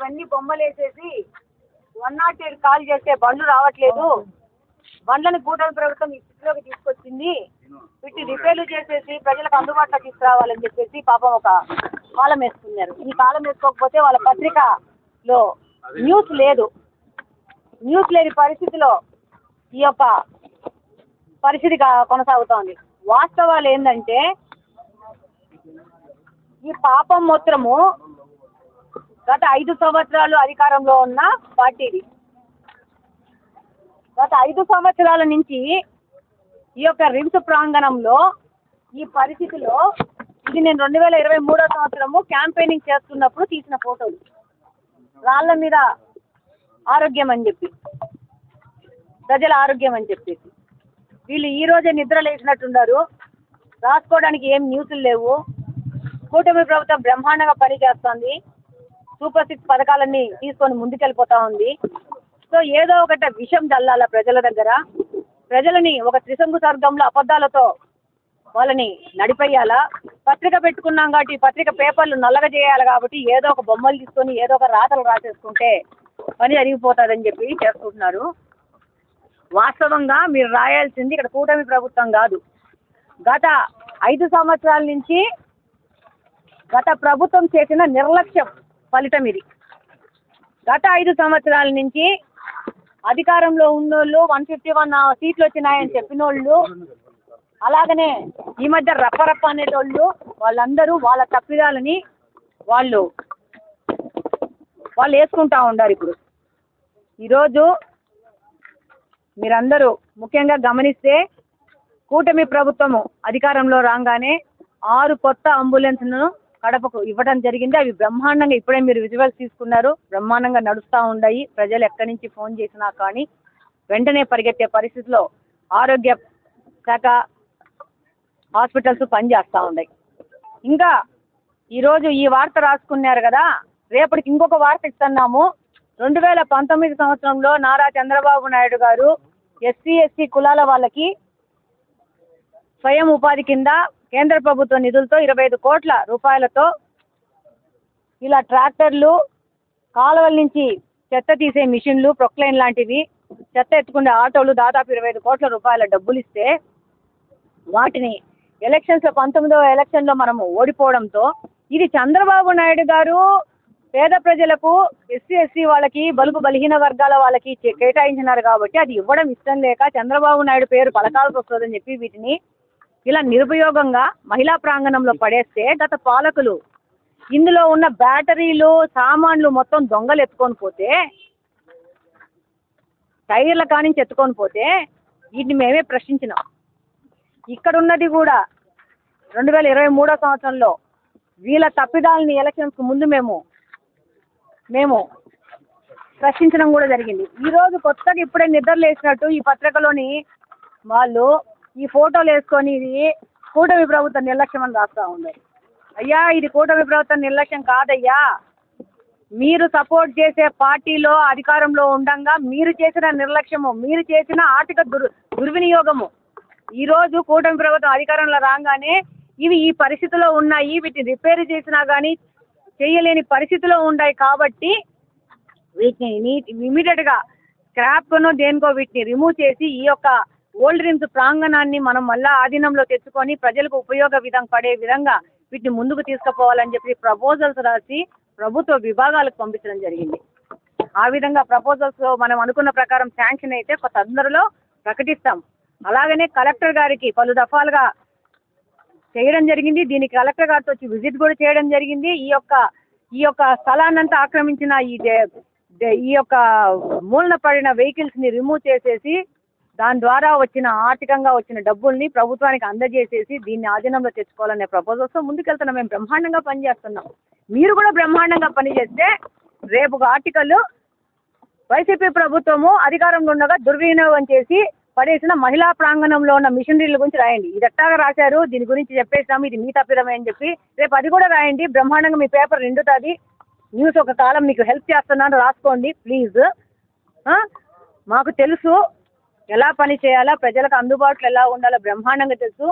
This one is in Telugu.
ఇవన్నీ బొమ్మలు వేసేసి వన్ నాట్ ఎయిట్ కాల్ చేస్తే బండ్లు రావట్లేదు. బండ్లను కూటమి ప్రభుత్వం ఈ స్థితిలోకి తీసుకొచ్చింది. వీటిని రిపేర్లు చేసేసి ప్రజలకు అందుబాటులో తీసుకురావాలని చెప్పేసి పాపం ఒక కాలం వేసుకున్నారు. ఈ కాలం వేసుకోకపోతే వాళ్ళ పత్రికలో న్యూస్ లేదు. న్యూస్ లేని పరిస్థితిలో ఈ యొక్క పరిస్థితి కొనసాగుతోంది. వాస్తవాలు ఏంటంటే ఈ పాపం మొత్తము గత ఐదు సంవత్సరాలు అధికారంలో ఉన్న పార్టీది. గత ఐదు సంవత్సరాల నుంచి ఈ యొక్క రిమ్స్ ప్రాంగణంలో ఈ పరిస్థితిలో ఇది నేను రెండు వేల ఇరవై మూడో సంవత్సరము క్యాంపెయినింగ్ చేస్తున్నప్పుడు తీసిన ఫోటోలు. రాళ్ళ మీద ఆరోగ్యం అని చెప్పి. ప్రజల ఆరోగ్యం అని చెప్పేసి. వీళ్ళు ఈ రోజే నిద్ర లేచినట్టున్నారు. రాసుకోవడానికి ఏం న్యూస్లు లేవు. కూటమి ప్రభుత్వం బ్రహ్మాండంగా పని చేస్తుంది సూపర్ సిక్స్ పథకాలన్నీ తీసుకొని ముందుకెళ్ళిపోతా ఉంది. సో ఏదో ఒకటి విషయం చల్లాల ప్రజల దగ్గర. ప్రజలని ఒక త్రిశంకు స్వర్గంలో అబద్ధాలతో వాళ్ళని నడిపేయాలా? పత్రిక పెట్టుకున్నాం కాబట్టి పత్రిక పేపర్లు నల్లగా చేయాలి కాబట్టి ఏదో ఒక బొమ్మలు తీసుకొని ఏదో ఒక రాతలు రాసేసుకుంటే పని జరిగిపోతుందని చెప్పి చేసుకుంటున్నారు వాస్తవంగా మీరు రాయాల్సింది ఇక్కడ కూటమి ప్రభుత్వం కాదు. గత ఐదు సంవత్సరాల నుంచి గత ప్రభుత్వం చేసిన నిర్లక్ష్యం ఫలితం ఇది. గత ఐదు సంవత్సరాల నుంచి అధికారంలో ఉన్నోళ్ళు వన్ ఫిఫ్టీ వన్ సీట్లు వచ్చినాయని చెప్పిన వాళ్ళు అలాగనే ఈ మధ్య రప్పరప్ప అనేటోళ్ళు వాళ్ళందరూ వాళ్ళ తప్పిదాలని వాళ్ళు వాళ్ళు వేసుకుంటా ఉండారు ఇప్పుడు. ఈరోజు మీరందరూ ముఖ్యంగా గమనిస్తే కూటమి ప్రభుత్వము అధికారంలో రాగానే ఆరు కొత్త అంబులెన్స్ను కడపకు ఇవ్వడం జరిగింది. అవి బ్రహ్మాండంగా ఇప్పుడే మీరు విజువల్స్ తీసుకున్నారు. బ్రహ్మాండంగా నడుస్తూ ఉన్నాయి ప్రజలు ఎక్కడి నుంచి ఫోన్ చేసినా కానీ వెంటనే పరిగెత్తే పరిస్థితిలో ఆరోగ్య శాఖ హాస్పిటల్స్ పనిచేస్తూ ఉన్నాయి ఇంకా ఈరోజు ఈ వార్త రాసుకున్నారు కదా. రేపటికి ఇంకొక వార్త ఇస్తున్నాము. రెండు వేల పంతొమ్మిది సంవత్సరంలో నారా చంద్రబాబు నాయుడు గారు ఎస్సీ ఎస్టీ కులాల వాళ్ళకి స్వయం ఉపాధి కింద కేంద్ర ప్రభుత్వ నిధులతో ఇరవై ఐదు కోట్ల రూపాయలతో ఇలా ట్రాక్టర్లు కాలువల నుంచి చెత్త తీసే మిషన్లు ప్రొక్లైన్ లాంటివి చెత్త ఎత్తుకునే ఆటోలు దాదాపు ఇరవై ఐదు కోట్ల రూపాయల డబ్బులు ఇస్తే వాటిని ఎలక్షన్స్లో పంతొమ్మిదవ ఎలక్షన్లో మనము ఓడిపోవడంతో ఇది చంద్రబాబు నాయుడు గారు పేద ప్రజలకు ఎస్సీ ఎస్సీ వాళ్ళకి బలుపు బలహీన వర్గాల వాళ్ళకి కేటాయించినారు కాబట్టి అది ఇవ్వడం ఇష్టం లేక చంద్రబాబు నాయుడు పేరు పలకాల్సి వస్తుందని చెప్పి వీటిని ఇలా నిరుపయోగంగా మహిళా ప్రాంగణంలో పడేస్తే గత పాలకులు ఇందులో ఉన్న బ్యాటరీలు సామాన్లు మొత్తం దొంగలు ఎత్తుకొని పోతే టైర్ల కానించి ఎత్తుకొని పోతే వీటిని మేమే ప్రశ్నించినాం. ఇక్కడ ఉన్నది కూడా రెండు వేల ఇరవై మూడో సంవత్సరంలో వీళ్ళ తప్పిదాలని ఎలక్షన్స్కి ముందు మేము మేము ప్రశ్నించడం కూడా జరిగింది. ఈరోజు కొత్తగా ఇప్పుడే నిద్ర లేచినట్టు ఈ పత్రికలోని వాళ్ళు ఈ ఫోటోలు వేసుకొని ఇది కూటమి ప్రభుత్వం నిర్లక్ష్యం అని రాస్తూ ఉంది. అయ్యా ఇది కూటమి ప్రభుత్వం నిర్లక్ష్యం కాదయ్యా. మీరు సపోర్ట్ చేసే పార్టీలో అధికారంలో ఉండంగా మీరు చేసిన నిర్లక్ష్యము మీరు చేసిన ఆర్థిక దుర్ దుర్వినియోగము. ఈరోజు కూటమి ప్రభుత్వం అధికారంలో రాగానే ఇవి ఈ పరిస్థితిలో ఉన్నాయి వీటిని రిపేర్ చేసినా కానీ చేయలేని పరిస్థితిలో ఉన్నాయి కాబట్టి వీటిని నీట్ ఇమీడియట్గా స్క్రాప్ను దేనికో వీటిని రిమూవ్ చేసి ఈ యొక్క ఓల్డ్ రిమ్స్ ప్రాంగణాన్ని మనం మళ్ళా ఆధీనంలో తెచ్చుకొని ప్రజలకు ఉపయోగ విధం పడే విధంగా వీటిని ముందుకు తీసుకుపోవాలని చెప్పి ప్రపోజల్స్ రాసి ప్రభుత్వ విభాగాలకు పంపించడం జరిగింది. ఆ విధంగా ప్రపోజల్స్ మనం అనుకున్న ప్రకారం శాంక్షన్ అయితే కొత్త తొందరలో ప్రకటిస్తాం. అలాగనే కలెక్టర్ గారికి పలు దఫాలుగా చేయడం జరిగింది. దీనికి కలెక్టర్ గారితో వచ్చి విజిట్ కూడా చేయడం జరిగింది. ఈ యొక్క ఈ యొక్క స్థలాన్నంతా ఆక్రమించిన ఈ ఈ యొక్క మూలన పడిన వెహికల్స్ని రిమూవ్ చేసేసి దాని ద్వారా వచ్చిన ఆర్థికంగా వచ్చిన డబ్బుల్ని ప్రభుత్వానికి అందజేసేసి దీన్ని ఆధీనంలో తెచ్చుకోవాలనే ప్రపోజల్స్తో ముందుకెళ్తున్నాం. మేము బ్రహ్మాండంగా పనిచేస్తున్నాం. మీరు కూడా బ్రహ్మాండంగా పనిచేస్తే రేపు ఆర్టికల్ వైసీపీ ప్రభుత్వము అధికారంలో ఉండగా దుర్వినియోగం చేసి పడేసిన మహిళా ప్రాంగణంలో ఉన్న మిషనరీల గురించి రాయండి. ఇది ఎట్టాగా రాశారు? దీని గురించి చెప్పేసాము ఇది మీ తప్పిదమే అని చెప్పి రేపు అది కూడా రాయండి. బ్రహ్మాండంగా మీ పేపర్ నిండుతుంది. న్యూస్ ఒక కాలం మీకు హెల్ప్ చేస్తున్నాను. రాసుకోండి ప్లీజ్. మాకు తెలుసు. ఎలా పని చేయాలా ప్రజలకు అందుబాటులో ఎలా ఉండాలో బ్రహ్మాండంగా తెలుసు.